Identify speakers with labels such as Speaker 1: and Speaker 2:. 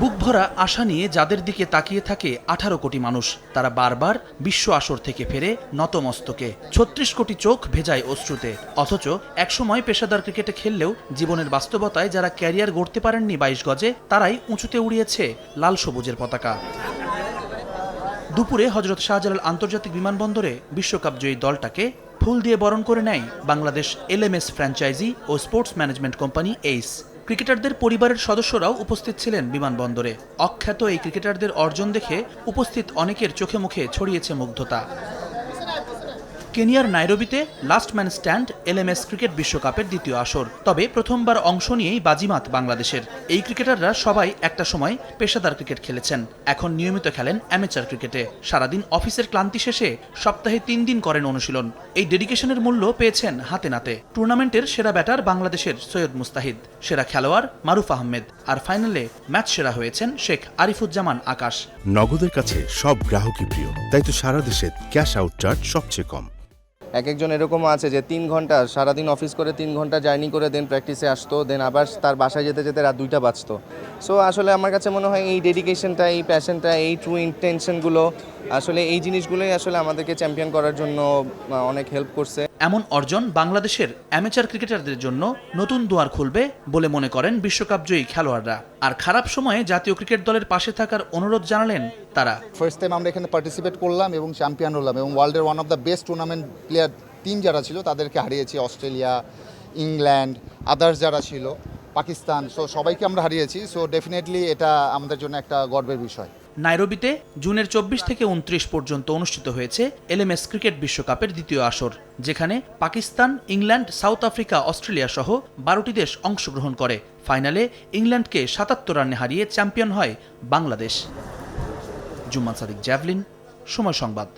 Speaker 1: বুক ভরা আশা নিয়ে যাদের দিকে তাকিয়ে থাকে আঠারো কোটি মানুষ, তারা বারবার বিশ্ব আসর থেকে ফেরে নতমস্তকে। ছত্রিশ কোটি চোখ ভেজায় অশ্রুতে, অথচ একসময় পেশাদার ক্রিকেটে খেললেও জীবনের বাস্তবতায় যারা ক্যারিয়ার গড়তে পারেননি বাইশ গজে, তারাই উঁচুতে উড়িয়েছে লাল সবুজের পতাকা। দুপুরে হজরত শাহজালাল আন্তর্জাতিক বিমানবন্দরে বিশ্বকাপ জয়ী দলটাকে ফুল দিয়ে বরণ করে নেয় বাংলাদেশ এলএমএস ফ্র্যাঞ্চাইজি ও স্পোর্টস ম্যানেজমেন্ট কোম্পানি এইস ক্রিকেটারদের পরিবারের সদস্যরাও উপস্থিত ছিলেন বিমানবন্দরে। অখ্যাত এই ক্রিকেটারদের অর্জন দেখে উপস্থিত অনেকের চোখে মুখে ছড়িয়েছে মুগ্ধতা। কেনিয়ার নাইরোবিতে last man stand LMS cricket বিশ্বকাপের দ্বিতীয় আসর। তবে প্রথমবার অংশ নিয়েই বাজিমাত বাংলাদেশের। এই ক্রিকেটাররা সবাই একটা সময় পেশাদার ক্রিকেট খেলেছেন। এখন নিয়মিত খেলেন অ্যামেচার ক্রিকেটে। সারাদিন অফিসের ক্লান্তি শেষে সপ্তাহে তিন দিন করেন অনুশীলন। এই ডেডিকেশনের মূল্য পেয়েছেন হাতে নাতে। টুর্নামেন্টের সেরা ব্যাটার বাংলাদেশের সৈয়দ মুস্তাহিদ, সেরা খেলোয়াড় মারুফ আহমেদ। আর ফাইনালে ম্যাচ সেরা হয়েছেন শেখ আরিফুজ্জামান আকাশ।
Speaker 2: নগদের কাছে সব গ্রাহকই প্রিয়, তাই তো সারা দেশে ক্যাশ আউট চার্জ সবচেয়ে কম।
Speaker 3: এক একজন এরকম আছে যে তিন ঘণ্টা, সারাদিন অফিস করে তিন ঘণ্টা জার্নি করে দেন প্র্যাকটিসে আসতো দেন আবার তার বাসায় যেতে যেতে রাত দুইটা বাজতো। সো আসলে আমার কাছে মনে হয় এই ডেডিকেশনটা এই প্যাশনটা এই ট্রু ইন্টেনশনগুলো আসলে এই জিনিসগুলোই আসলে আমাদেরকে চ্যাম্পিয়ন করার জন্য অনেক হেল্প করছে।
Speaker 1: এমন অর্জন বাংলাদেশের অ্যামেচার ক্রিকেটারদের জন্য নতুন দুয়ার খুলবে বলে মনে করেন বিশ্বকাপ জয়ী খেলোয়াড়রা। আর খারাপ সময়ে জাতীয় ক্রিকেট দলের পাশে থাকার অনুরোধ জানালেন তারা।
Speaker 4: ফার্স্ট টাইম আমরা এখানে পার্টিসিপেট করলাম এবং চ্যাম্পিয়ন হলাম এবং ওয়ার্ল্ডের one of the best tournament player team যারা ছিল, তাদেরকে হারিয়েছি অস্ট্রেলিয়া, ইংল্যান্ড আদার্স যারা ছিল। পাকিস্তান সো সবাইকে আমরা হারিয়েছি সো ডেফিনেটলি এটা আমাদের জন্য একটা গর্বের বিষয়।
Speaker 1: নাইরোবিতে জুনের চব্বিশ থেকে উনত্রিশ পর্যন্ত অনুষ্ঠিত হয়েছে এলএমএস ক্রিকেট বিশ্বকাপের দ্বিতীয় আসর, যেখানে Pakistan, England, South Africa, Australia সহ বারোটি দেশ অংশগ্রহণ করে। ফাইনালে ইংল্যান্ডকে সাতাত্তর রানে হারিয়ে চ্যাম্পিয়ন হয় বাংলাদেশ। জুম্মান সাদিক, জ্যাভলিন, সময় সংবাদ।